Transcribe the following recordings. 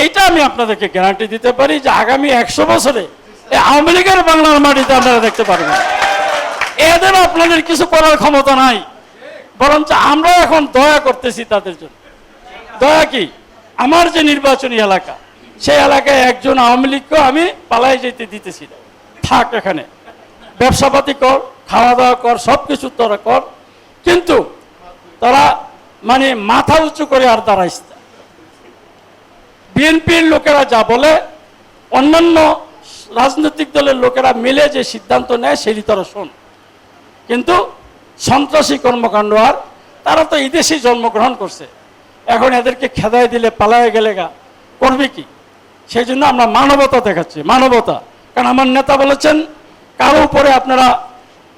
এইটা আমি আপনাদেরকে গ্যারান্টি দিতে পারি যে আগামী একশো বছরে আওয়ামী লীগের বাংলার মাটিতে আপনারা দেখতে পারবেন। এদের আপনাদের কিছু করার ক্ষমতা নাই। বরঞ্চ আমরা এখন দয়া করতেছি তাদের জন্য। দয়া কি? আমার যে নির্বাচনী এলাকা, সেই এলাকায় একজন আওয়ামী লীগকেও আমি পালাই যেতে দিতেছি থাক এখানে। ব্যবসাপাতি কর খাওয়া দাওয়া কর সব কিছু তোরা কর। কিন্তু তারা মানে মাথা উঁচু করে আর দাঁড়াইস না। বিএনপির লোকেরা যা বলে, অন্যান্য রাজনৈতিক দলের লোকেরা মিলে যে সিদ্ধান্ত নেয়, সেটি তারা শোন। কিন্তু সন্ত্রাসী কর্মকাণ্ড আর, তারা তো এই দেশেই জন্মগ্রহণ করছে। এখন এদেরকে খেদায় দিলে পালায় গেলে গা, করবে কি? সেই জন্য আমরা মানবতা দেখাচ্ছি, মানবতা। কারণ আমার নেতা বলেছেন, কারও উপরে আপনারা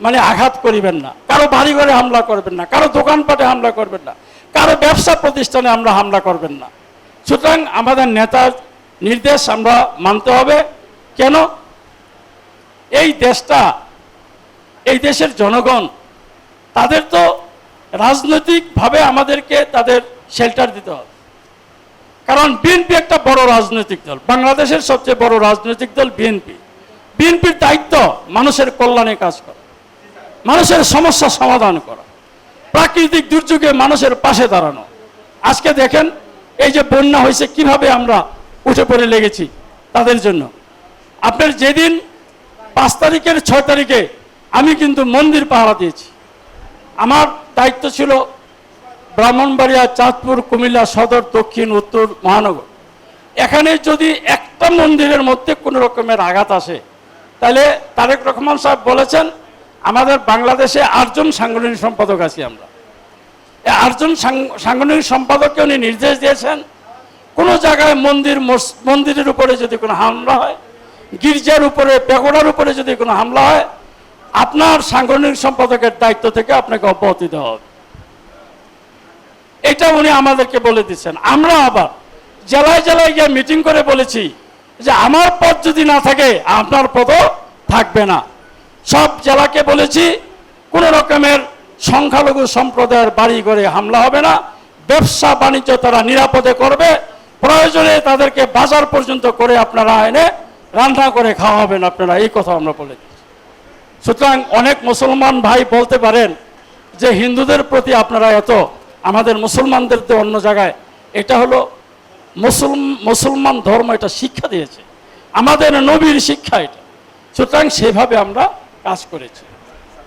মানে আঘাত করিবেন না, কারও বাড়ি ঘরে হামলা করবেন না, কারও দোকানপাটে হামলা করবেন না, কারও ব্যবসা প্রতিষ্ঠানে আমরা হামলা করবেন না। সুতরাং আমাদের নেতার নির্দেশ আমরা মানতে হবে। কেন? এই দেশটা, এই দেশের জনগণ, তাদের তো রাজনৈতিকভাবে আমাদেরকে তাদের শেল্টার দিতে হবে। কারণ বিএনপি একটা বড় রাজনৈতিক দল, বাংলাদেশের সবচেয়ে বড় রাজনৈতিক দল বিএনপি বিএনপির দায়িত্ব মানুষের কল্যাণে কাজ করা, মানুষের সমস্যা সমাধান করা, প্রাকৃতিক দুর্যোগে মানুষের পাশে দাঁড়ানো। আজকে দেখেন এই যে বন্যা হয়েছে, কীভাবে আমরা উঠে পড়ে লেগেছি তাদের জন্য? আপনার যেদিন পাঁচ তারিখের ছয় তারিখে আমি কিন্তু মন্দির পাহারা দিয়েছি। আমার দায়িত্ব ছিল ব্রাহ্মণবাড়িয়া, চাঁদপুর, কুমিল্লা সদর, দক্ষিণ, উত্তর, মহানগর। এখানে যদি একটা মন্দিরের মধ্যে কোনো রকমের আঘাত আসে, তাহলে তারেক রহমান সাহেব বলেছেন, আমাদের বাংলাদেশে আটজন সাংগঠনিক সম্পাদক আছি আমরা। আটজন সাংগঠনিক সম্পাদককে উনি নির্দেশ দিয়েছেন, কোনো জায়গায় মন্দির মন্দিরের উপরে যদি কোনো হামলা হয়, গির্জার উপরে পেগোড়ার উপরে যদি কোনো হামলা হয়, আপনার সাংগঠনিক সম্পাদকের দায়িত্ব থেকে আপনাকে অব্যাহতি দেওয়া হবে। এটা উনি আমাদেরকে বলে দিচ্ছেন। আমরা আবার জেলায় জেলায় গিয়ে মিটিং করে বলেছি যে আমার পদ যদি না থাকে, আপনার পদও থাকবে না। সব জেলাকে বলেছি, কোনো রকমের সংখ্যালঘু সম্প্রদায়ের বাড়ি ঘরে হামলা হবে না। ব্যবসা বাণিজ্য তারা নিরাপদে করবে। প্রয়োজনে তাদেরকে বাজার পর্যন্ত করে আপনারা এনে রান্না করে খাওয়াবেন আপনারা। এই কথা আমরা বলে সুতরাং অনেক মুসলমান ভাই বলতে পারেন যে হিন্দুদের প্রতি আপনারা এত, আমাদের মুসলমানদের তো অন্য জায়গায়। এটা হলো মুসলম, মুসলমান ধর্ম এটা শিক্ষা দিয়েছে। আমাদের নবীর শিক্ষা এটা। সুতরাং সেভাবে আমরা কাজ করেছি।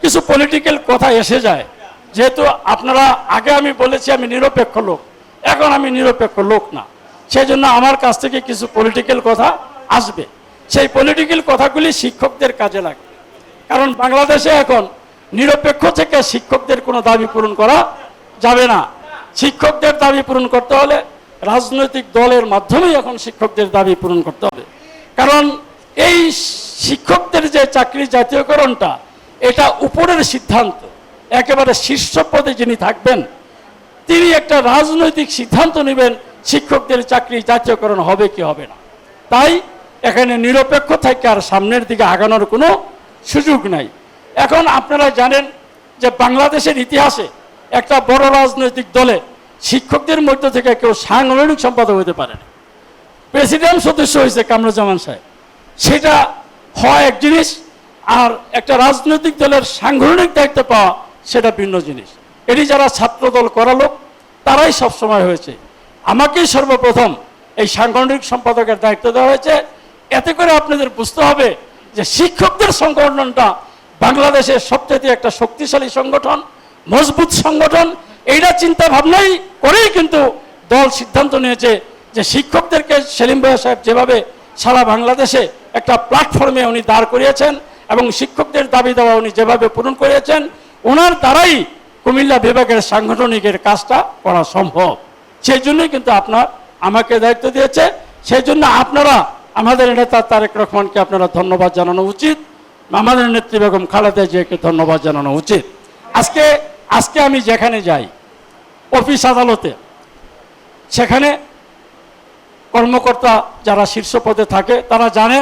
কিছু পলিটিক্যাল কথা এসে যায়। যেহেতু আপনারা, আগে আমি বলেছি আমি নিরপেক্ষ লোক। এখন আমি নিরপেক্ষ লোক না। সেই জন্য আমার কাছ থেকে কিছু পলিটিক্যাল কথা আসবে। সেই পলিটিক্যাল কথাগুলি শিক্ষকদের কাজে লাগে কারণ বাংলাদেশে এখন নিরপেক্ষ থেকে শিক্ষকদের কোনো দাবি পূরণ করা যাবে না। শিক্ষকদের দাবি পূরণ করতে হলে রাজনৈতিক দলের মাধ্যমেই এখন শিক্ষকদের দাবি পূরণ করতে হবে। কারণ এই শিক্ষকদের যে চাকরি জাতীয়করণটা এটা উপরের সিদ্ধান্ত। একেবারে শীর্ষ পদে যিনি থাকবেন, তিনি একটা রাজনৈতিক সিদ্ধান্ত নেবেন, শিক্ষকদের চাকরি জাতীয়করণ হবে কি হবে না। তাই এখানে নিরপেক্ষ থেকে আর সামনের দিকে আগানোর কোনো সুযোগ নাই। এখন আপনারা জানেন যে বাংলাদেশের ইতিহাসে একটা বড় রাজনৈতিক দলে শিক্ষকদের মধ্য থেকে কেউ সাংগঠনিক সম্পাদক হতে পারে না। প্রেসিডেন্ট সদস্য হয়েছে কামরুজ্জামান সাহেব। সেটা হয় এক জিনিস আর একটা রাজনৈতিক দলের সাংগঠনিক দায়িত্ব পাওয়া, সেটা ভিন্ন জিনিস। এটি যারা ছাত্রদল করালো তারাই সবসময় হয়েছে। আমাকেই সর্বপ্রথম এই সাংগঠনিক সম্পাদকের দায়িত্ব দেওয়া হয়েছে। এতে করে আপনাদের বুঝতে হবে যে শিক্ষকদের সংগঠনটা বাংলাদেশের সবচেয়ে একটা শক্তিশালী সংগঠন, মজবুত সংগঠন। এইটা চিন্তা ভাবনাই করেই কিন্তু দল সিদ্ধান্ত নিয়েছে যে শিক্ষকদেরকে সেলিম ভাইয়া সাহেব যেভাবে সারা বাংলাদেশে একটা প্ল্যাটফর্মে উনি দাঁড় করিয়েছেন এবং শিক্ষকদের দাবি দেওয়া উনি যেভাবে পূরণ করেছেন ওনার দ্বারাই কুমিল্লা বিভাগের সাংগঠনিকের কাজটা করা সম্ভব। সেই জন্যই কিন্তু আপনার আমাকে দায়িত্ব দিয়েছে। সেই জন্য আপনারা, আমাদের নেতা তারেক রহমানকে আপনারা ধন্যবাদ জানানো উচিত। আমাদের নেত্রী বেগম খালেদা জিয়াকে ধন্যবাদ জানানো উচিত। আজকে আজকে আমি যেখানে যাই, অফিস আদালতে, সেখানে কর্মকর্তা যারা শীর্ষ পদে থাকে, তারা জানে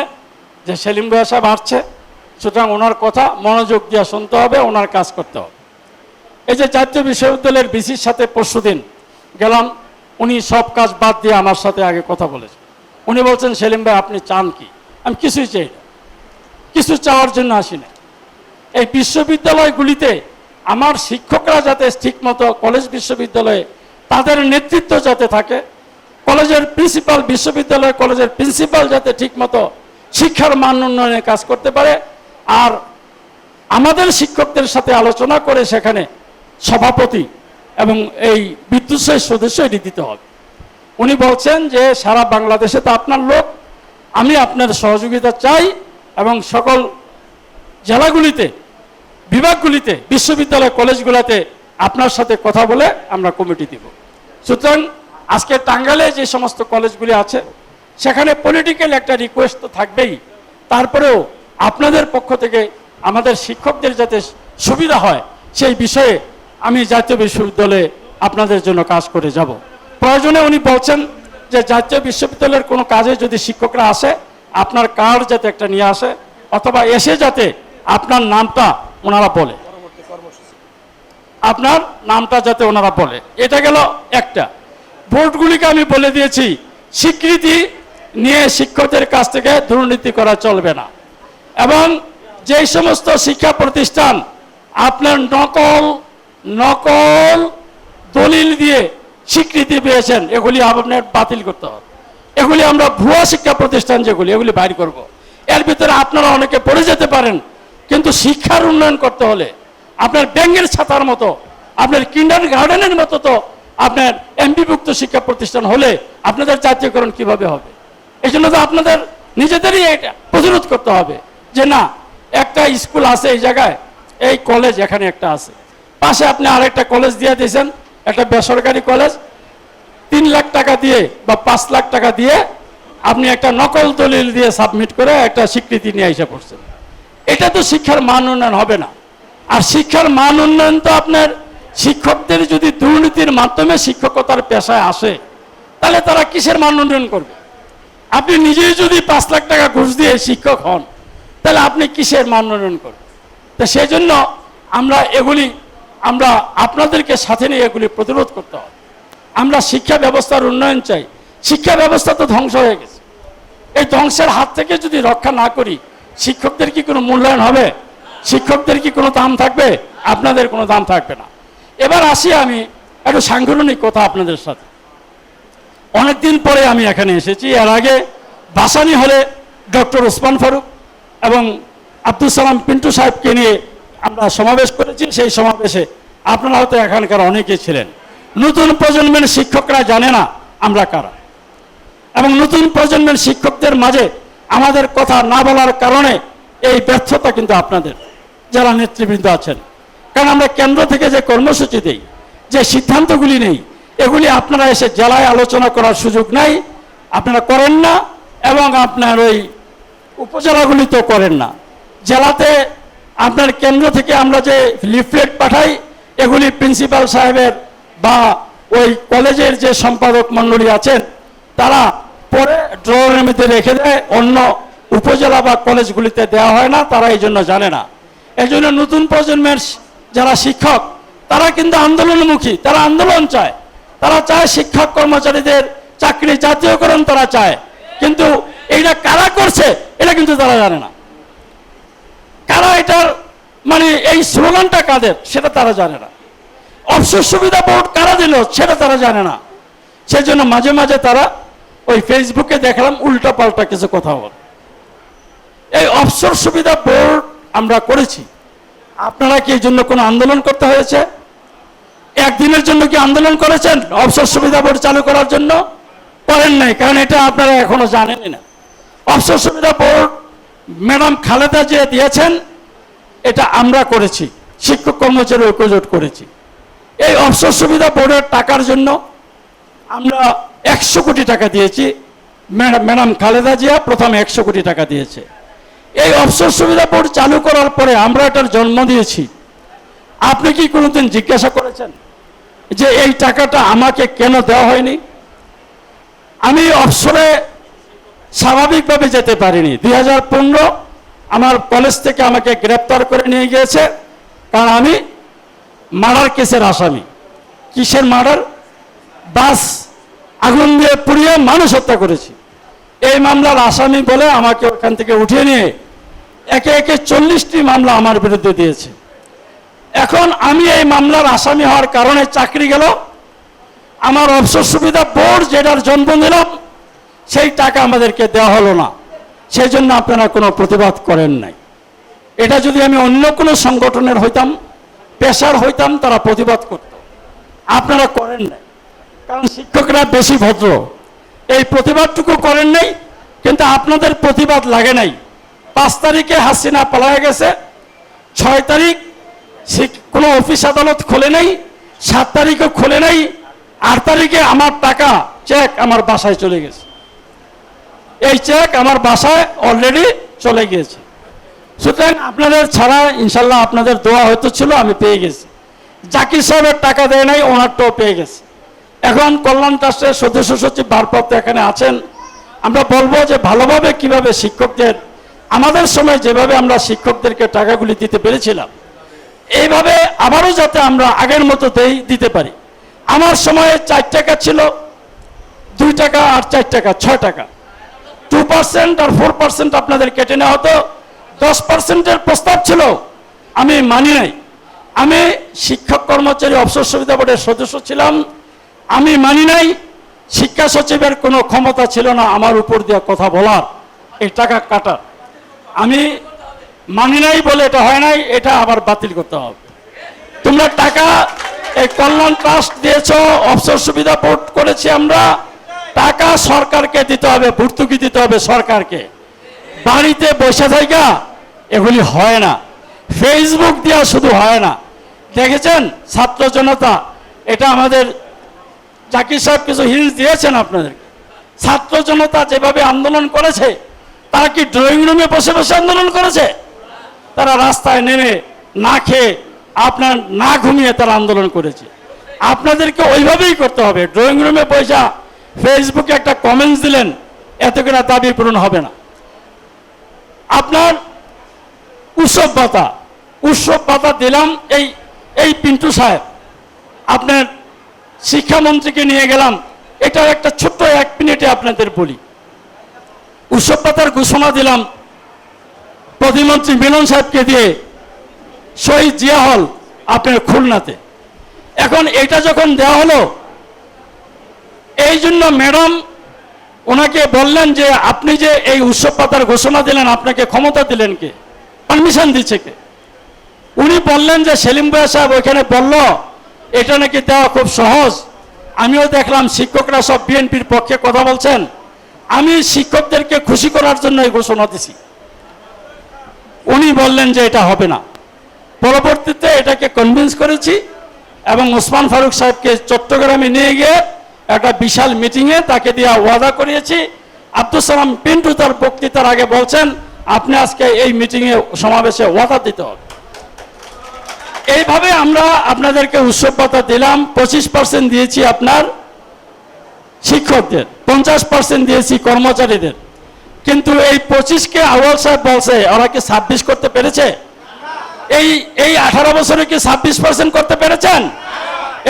যে সেলিম ভাইয়া সাহেব আসছে। সুতরাং ওনার কথা মনোযোগ দিয়ে শুনতে হবে, ওনার কাজ করতে হবে। এই যে জাতীয় বিশ্ববিদ্যালয়ের বিসির সাথে পরশুদিন গেলাম, উনি সব কাজ বাদ দিয়ে আমার সাথে আগে কথা বলেছেন। উনি বলছেন, সেলিম ভাই, আপনি চান কি? আমি কিছুই চাই না। কিছু চাওয়ার জন্য আসি না এই বিশ্ববিদ্যালয়গুলিতে আমার শিক্ষকরা যাতে ঠিকমতো কলেজ বিশ্ববিদ্যালয়ে তাদের নেতৃত্ব যাতে থাকে, কলেজের প্রিন্সিপাল বিশ্ববিদ্যালয়, কলেজের প্রিন্সিপাল যাতে ঠিকমতো শিক্ষার মান উন্নয়নে কাজ করতে পারে আর আমাদের শিক্ষকদের সাথে আলোচনা করে সেখানে সভাপতি এবং এই বিদ্যুৎ সদস্য এটি দিতে হবে। উনি বলছেন যে, সারা বাংলাদেশে তো আপনার লোক, আমি আপনার সহযোগিতা চাই এবং সকল জেলাগুলিতে, বিভাগগুলিতে, বিশ্ববিদ্যালয় কলেজগুলোতে আপনার সাথে কথা বলে আমরা কমিটি দিব। সুতরাং আজকে টাঙ্গালে যে সমস্ত কলেজগুলি আছে, সেখানে পলিটিক্যাল একটা রিকোয়েস্ট তো থাকবেই। তারপরেও আপনাদের পক্ষ থেকে আমাদের শিক্ষকদের যাতে সুবিধা হয়, সেই বিষয়ে আমি জাতীয় বিশ্ববিদ্যালয়ে আপনাদের জন্য কাজ করে যাব। প্রয়োজনে উনি বলছেন যে জাতীয় বিশ্ববিদ্যালয়ের কোনো কাজে যদি শিক্ষকরা আসে, আপনার কার্ড যাতে একটা নিয়ে আসে, অথবা এসে যাতে আপনার নামটা ওনারা বলে। আপনার নামটা যাতে ওনারা বলে। এটা গেল একটা। বোর্ডগুলিকে আমি বলে দিয়েছি, স্বীকৃতি নিয়ে শিক্ষকদের কাছ থেকে দুর্নীতি করা চলবে না। এবং যেই সমস্ত শিক্ষা প্রতিষ্ঠান আপনার নকল নকল দলিল দিয়ে স্বীকৃতি পেয়েছেন, এগুলি আপনার বাতিল করতে হবে। এগুলি আমরা ভুয়া শিক্ষা প্রতিষ্ঠান যেগুলি, এগুলি বাইর করব। এর ভিতরে আপনারা অনেকে পড়ে যেতে পারেন, কিন্তু শিক্ষার উন্নয়ন করতে হলে আপনার ব্যাঙ্গের ছাতার মতো, আপনার কিন্ডার গার্ডেনের মতো তো আপনার এমপিভুক্ত শিক্ষা প্রতিষ্ঠান হলে আপনাদের জাতীয়করণ কীভাবে হবে? এই জন্য তো আপনাদের নিজেদেরই এটা প্রতিরোধ করতে হবে। যে না, একটা স্কুল আছে এই জায়গায়, এই কলেজ এখানে একটা আছে। পাশে আপনি আরেকটা কলেজ দিয়ে দিয়েছেন, একটা বেসরকারি কলেজ। তিন লাখ টাকা দিয়ে বা পাঁচ লাখ টাকা দিয়ে আপনি একটা নকল দলিল দিয়ে সাবমিট করে একটা স্বীকৃতি নিয়ে এসে পড়ছেন। এটা তো শিক্ষার মান উন্নয়ন হবে না। আর শিক্ষার মান উন্নয়ন তো আপনার শিক্ষকদের যদি দুর্নীতির মাধ্যমে শিক্ষকতার পেশায় আসে, তাহলে তারা কিসের মান উন্নয়ন করবে? আপনি নিজেই যদি পাঁচ লাখ টাকা ঘুষ দিয়ে শিক্ষক হন তাহলে আপনি কিসের মান উন্নয়ন করবেন তো সেই জন্য আমরা এগুলি, আমরা আপনাদেরকে সাথে নিয়ে এগুলি প্রতিরোধ করতে হবে। আমরা শিক্ষা ব্যবস্থার উন্নয়ন চাই। শিক্ষা ব্যবস্থা তো ধ্বংস হয়ে গেছে। এই ধ্বংসের হাত থেকে যদি রক্ষা না করি, শিক্ষকদের কি কোনো মূল্যায়ন হবে? শিক্ষকদের কি কোনো দাম থাকবে? আপনাদের কোনো দাম থাকবে না। এবার আসি আমি একটু সাংগঠনিক কথা আপনাদের সাথে। অনেকদিন পরে আমি এখানে এসেছি। এর আগে বাসানি হলে ডক্টর ওসমান ফারুক এবং আব্দুল সালাম পিন্টু সাহেবকে নিয়ে আমরা সমাবেশ করেছি, সেই সমাবেশে আপনারা হয়তো এখানকার অনেকে ছিলেন। নতুন প্রজন্মের শিক্ষকরা জানে না আমরা কারা। এবং নতুন প্রজন্মের শিক্ষকদের মাঝে আমাদের কথা না বলার কারণে এই ব্যর্থতা কিন্তু আপনাদের, যারা নেতৃবৃন্দ আছেন। কারণ আমরা কেন্দ্র থেকে যে কর্মসূচি দিই, যে সিদ্ধান্তগুলি নেই, এগুলি আপনারা এসে জেলায় আলোচনা করার সুযোগ নাই, আপনারা করেন না, এবং আপনার ওই উপজেলাগুলিতেও করেন না। জেলাতে আপনার কেন্দ্র থেকে আমরা যে লিফলেট পাঠাই, এগুলি প্রিন্সিপাল সাহেবের বা ওই কলেজের যে সম্পাদক মণ্ডলী আছেন, তারা পরে ড্রয়ের মধ্যে রেখে দেয়, অন্য উপজেলা বা কলেজগুলিতে দেওয়া হয় না, তারা এই জন্য জানে না। এই জন্য নতুন প্রজন্মের যারা শিক্ষক, তারা কিন্তু আন্দোলনমুখী, তারা আন্দোলন চায়। তারা চায় শিক্ষক কর্মচারীদের চাকরি জাতীয়করণ তারা চায়। কিন্তু এইটা কারা করছে? এটা কিন্তু তারা জানে না। কারা এটার মানে এই স্লোগানটা কাদের, সেটা তারা জানে না। অবসর সুবিধা বোর্ড কারা দিল, সেটা তারা জানে না। সেজন্য মাঝে মাঝে তারা ওই ফেসবুকে দেখলাম উল্টা পাল্টা কিছু কথা বলে। এই অবসর সুবিধা বোর্ড আমরা করেছি। আপনারা কি এই জন্য কোনো আন্দোলন করতে হয়েছে? একদিনের জন্য কি আন্দোলন করেছেন অবসর সুবিধা বোর্ড চালু করার জন্য? করেন নাই, কারণ এটা আপনারা এখনও জানেনই না। অবসর সুবিধা বোর্ড, ম্যাডাম খালেদা যে দিয়েছেন, এটা আমরা করেছি, শিক্ষক কর্মচারী ঐক্যজোট করেছি। এই অবসর সুবিধা বোর্ডের টাকার জন্য আমরা একশো কোটি টাকা দিয়েছি ম্যাডাম খালেদা জিয়া প্রথম একশো কোটি টাকা দিয়েছে। এই অবসর সুবিধা বোর্ড চালু করার পরে আমরা এটার জন্ম দিয়েছি। আপনি কি কোনোদিন জিজ্ঞাসা করেছেন যে এই টাকাটা আমাকে কেন দেওয়া হয়নি? আমি অবসরে স্বাভাবিকভাবে যেতে পারিনি। দুই হাজার পনেরো আমার কলেজ থেকে আমাকে গ্রেপ্তার করে নিয়ে গিয়েছে, কারণ আমি মার্ডার কেসের আসামি। কিসের মার্ডার? বাস আগুন দিয়ে পুড়িয়ে মানুষ হত্যা করেছি। এই মামলার আসামি বলে আমাকে ওখান থেকে উঠিয়ে নিয়ে একে একে চল্লিশটি মামলা আমার বিরুদ্ধে দিয়েছে। এখন আমি এই মামলার আসামি হওয়ার কারণে চাকরি গেল। আমার অবসর সুবিধা বোর্ড যেটার জন্ম নিলাম সেই টাকা আমাদেরকে দেওয়া হলো না। সেই জন্য আপনারা কোনো প্রতিবাদ করেন নাই। এটা যদি আমি অন্য কোনো সংগঠনের হইতাম, পেশার হইতাম, তারা প্রতিবাদ করত। আপনারা করেন নাই। কারণ শিক্ষকরা বেশি ভদ্র। এই প্রতিবাদটুকু করেন নাই, কিন্তু আপনাদের প্রতিবাদ লাগে নাই। পাঁচ তারিখে হাসিনা পালায় গেছে। ছয় তারিখ কোনো অফিস আদালত খোলে নাই, সাত তারিখও খোলে নাই, আট তারিখে আমার টাকা, চেক আমার বাসায় চলে গেছে। এই চেক আমার বাসায় অলরেডি চলে গিয়েছে। সুতরাং আপনাদের ছাড়া ইনশাল্লাহ আপনাদের দোয়া হয়তো ছিল, আমি পেয়ে গেছি। জাকির সাহেবের টাকা দেয় নাই, ওনারটাও পেয়ে গেছে। এখন কল্যাণ ট্রাস্টের সদস্য সচিব ভারপ্রাপ্ত এখানে আছেন। আমরা বলব যে ভালোভাবে কীভাবে শিক্ষকদের, আমাদের সময় যেভাবে আমরা শিক্ষকদেরকে টাকাগুলি দিতে পেরেছিলাম, এইভাবে আবারও যাতে আমরা আগের মতো দেই, দিতে পারি। আমার সময়ে চার টাকা ছিল, দুই টাকা আর চার টাকা, ছয় টাকা। টু পার্সেন্ট আর ফোর পার্সেন্ট আপনাদের কেটে নেওয়া হতো। দশ পার্সেন্টের প্রস্তাব ছিল। আমি মানি নাই। আমি শিক্ষক কর্মচারী অবসর সুবিধা বোর্ডের সদস্য ছিলাম। আমি মানি নাই। শিক্ষা সচিবের কোনো ক্ষমতা ছিল না আমার উপর দিয়ে কথা বলার। এই টাকা কাটার। আমি মানি নাই বলে এটা হয় নাই, এটা আবার বাতিল করতে হবে। তোমরা টাকা এই কল্যাণ ট্রাস্ট দিয়েছ, অবসর সুবিধা বোর্ড করেছি আমরা। টাকা সরকারকে দিতে হবে, ভর্তুকি দিতে হবে সরকারকে। বাড়িতে বসে থাকা এগুলি হয় না। ফেসবুক দেওয়া শুধু হয় না। দেখেছেন ছাত্র জনতা, এটা আমাদের জাকির সাহেব কিছু হিলস দিয়েছেন আপনাদের ছাত্র জনতা যেভাবে আন্দোলন করেছে, তারা কি ড্রয়িং রুমে বসে বসে আন্দোলন করেছে? তারা রাস্তায় নেমে না খেয়ে আপনার না ঘুমিয়ে তারা আন্দোলন করেছে। আপনাদেরকে ওইভাবেই করতে হবে। ড্রয়িং রুমে পয়সা ফেসবুকে একটা কমেন্টস দিলেন, এত কিনা দাবি পূরণ হবে না। আপনার উৎসব ভাতা উৎসব ভাতা দিলাম এই এই পিন্টু সাহেব। আপনার শিক্ষামন্ত্রীকে নিয়ে গেলাম এটা একটা ছোট্ট এক মিনিটে আপনাদের বলি। উৎসব ভাতার ঘোষণা দিলাম প্রতিমন্ত্রী মিলন সাহেবকে দিয়ে শহীদ জিয়া হল আপনার খুলনাতে। এখন এটা যখন দেওয়া হলো এই জন্য ম্যাডাম ওনাকে বললেন যে, আপনি যে এই উৎসব পাতার ঘোষণা দিলেন, আপনাকে ক্ষমতা দিলেন কে? পারমিশন দিচ্ছে কে? উনি বললেন যে, সেলিম ভাইয়া সাহেব ওইখানে বলল, এটা নাকি দেওয়া খুব সহজ। আমিও দেখলাম শিক্ষকরা সব বিএনপির পক্ষে কথা বলছেন। আমি শিক্ষকদেরকে খুশি করার জন্য এই ঘোষণা দিছি। উনি বললেন যে, এটা হবে না। পরবর্তীতে এটাকে কনভিন্স করেছি এবং ওসমান ফারুক সাহেবকে চট্টগ্রামে নিয়ে গিয়ে একটা বিশাল মিটিংয়ে তাকে দিয়ে ওয়াদা করিয়েছি। আব্দুল সালাম পিন্টু তার বক্তৃতার আগে বলছেন, আপনি আজকে এই মিটিংয়ে সমাবেশে ওয়াদা দিতে হবে। এইভাবে আমরা আপনাদেরকে উৎসব দিলাম, পঁচিশ পার্সেন্ট দিয়েছি আপনার শিক্ষকদের, পঞ্চাশ পার্সেন্ট দিয়েছি কর্মচারীদের। কিন্তু এই পঁচিশকে আউয়াল সাহেব বলছে, ওরা কি ছাব্বিশ করতে পেরেছে? এই এই আঠারো বছরে কি ছাব্বিশ পার্সেন্ট করতে পেরেছেন?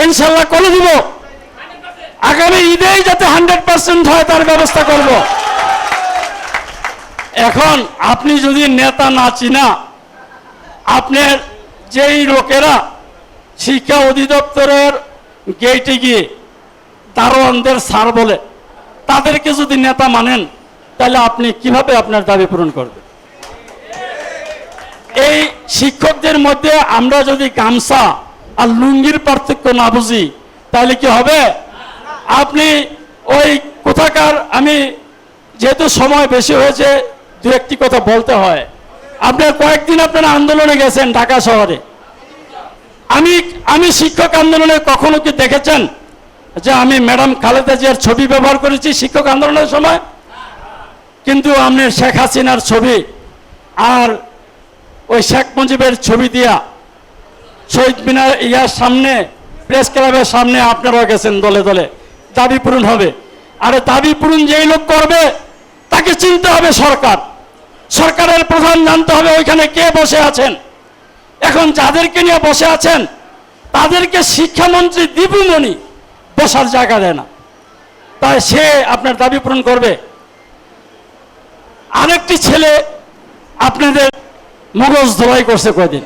ইনশাল্লাহ করে দিব। আগামী ঈদেই যাতে হান্ড্রেড পার্সেন্ট হয়, তার ব্যবস্থা করব। এখন আপনি যদি নেতা না চিনা, আপনার যেই লোকেরা শিক্ষা অধিদপ্তরের গেটে গিয়ে দারোয়ানদের সার বলে, তাদেরকে যদি নেতা মানেন, তাহলে আপনি কীভাবে আপনার দাবি পূরণ করবেন? এই শিক্ষকদের মধ্যে আমরা যদি গামছা আর লুঙ্গির পার্থক্য না বুঝি, তাহলে কি হবে? আপনি ওই কোথাকার, আমি যেহেতু সময় বেশি হয়েছে, দু একটি কথা বলতে হয়। আপনার কয়েকদিন আপনারা আন্দোলনে গেছেন ঢাকা শহরে। আমি আমি শিক্ষক আন্দোলনে কখনো কি দেখেছেন যে আমি ম্যাডাম খালেদা জিয়ার ছবি ব্যবহার করেছি শিক্ষক আন্দোলনের সময়? কিন্তু আপনি শেখ হাসিনার ছবি আর ওই শেখ মুজিবের ছবি দিয়া শহীদ মিনার ইয়ার সামনে, প্রেস ক্লাবের সামনে আপনারাও গেছেন দলে দলে। দাবি পূরণ হবে। আরে দাবি পূরণ যেই লোক করবে, তাকে চিনতে হবে সরকার। সরকারের প্রধান জানতে হবে ওইখানে কে বসে আছেন। এখন যাদেরকে নিয়ে বসে আছেন, তাদেরকে শিক্ষামন্ত্রী দীপুমণি বসার জায়গা দেয় না। তাই সে আপনার দাবি পূরণ করবে। আরেকটি ছেলে আপনাদের মগজ ধোলাই করছে কয়দিন।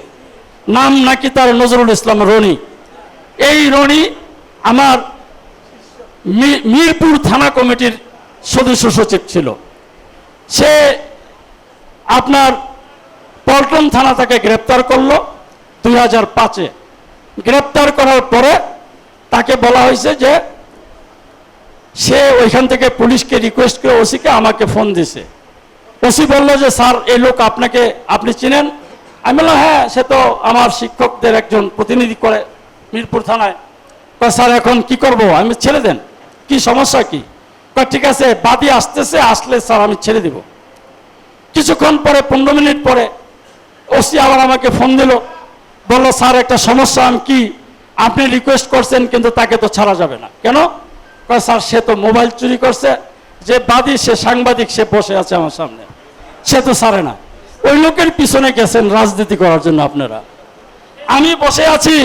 নাম নাকি তার নজরুল ইসলাম রনি। এই রনি আমার মিরপুর থানা কমিটির সদস্য সচিব ছিল। সে আপনার পল্টন থানা তাকে গ্রেপ্তার করল দুই হাজার পাঁচে। গ্রেপ্তার করার পরে তাকে বলা হয়েছে যে সে ওইখান থেকে পুলিশকে রিকোয়েস্ট করে ওসিকে আমাকে ফোন দিছে। ওসি বলল যে, স্যার, এই লোক আপনাকে, আপনি চিনেন? আমি বললাম হ্যাঁ সে তো আমার শিক্ষকদের একজন প্রতিনিধি করে মিরপুর থানায়। স্যার, এখন কি করব? আমি ছেড়ে দেন। কি সমস্যা কি? ঠিক আছে, বাদী আসতেছে, আসলে স্যার আমি ছেড়ে দিব। কিছুক্ষণ পরে, পনেরো মিনিট পরে, ওসি আবার আমাকে ফোন দিল, বলল, স্যার, একটা সমস্যা, আমি কি, আপনি রিকোয়েস্ট করছেন, কিন্তু তাকে তো ছাড়া যাবে না। কেন? স্যার, সে তো মোবাইল চুরি করছে, যে বাদী, সে সাংবাদিক, সে বসে আছে আমার সামনে। সে তো ছাড়ে না। ওই লোকের পিছনে গেছেন রাজনীতি করার জন্য আপনারা। আমি বসে আছি,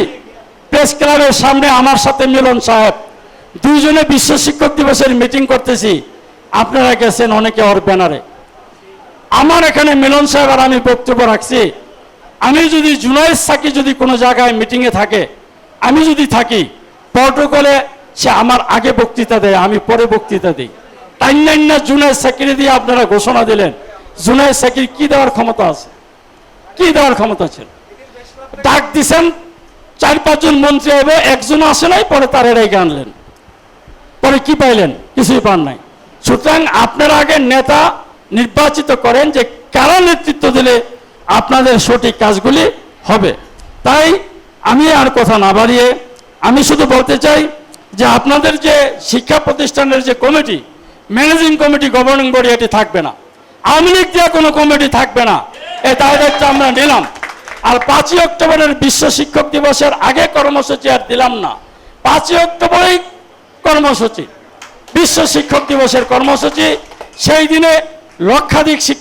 প্রেস ক্লাবের সামনে আমার সাথে মিলন সাহেব। দুইজনে বিশ্ব শিক্ষক দিবসের মিটিং করতেছি। আপনারা গেছেন অনেকে ওর ব্যানারে আমার এখানে মিলন সাহেব আর আমি বক্তব্য রাখছি। আমি যদি জুনাইদ সাকি যদি কোনো জায়গায় মিটিংয়ে থাকে, আমি যদি থাকি প্রটোকলে সে আমার আগে বক্তৃতা দেয়, আমি পরে বক্তৃতা দিই। তাই না জুনাইদ সাকিরে দিয়ে আপনারা ঘোষণা দিলেন জুনাইদ সাকির কি দেওয়ার ক্ষমতা আছে? কি দেওয়ার ক্ষমতা ছিল ডাক দিছেন, চার পাঁচজন মন্ত্রী হবে একজন আসে নাই, পরে তার এড়াই আনলেন। পরে কি পাইলেন? কিছুই পান নাই। সুতরাং আপনারা আগে নেতা নির্বাচিত করেন যে কারা নেতৃত্ব দিলে আপনাদের সঠিক কাজগুলি হবে। তাই আমি আর কথা না বাড়িয়ে আমি শুধু বলতে চাই যে আপনাদের যে শিক্ষা প্রতিষ্ঠানের যে committee, managing committee, governing body, এটি থাকবে না। আওয়ামী লীগ দিয়ে কোনো কমিটি থাকবে না। এই দায়িত্ব আমরা নিলাম। আর পাঁচই অক্টোবরের বিশ্ব শিক্ষক দিবসের আগে কর্মসূচি আর দিলাম না। পাঁচই অক্টোবরেই কর্মসূচি। বিশ্ব শিক্ষক দিবসের কর্মসূচি সেই দিনে লক্ষাধিক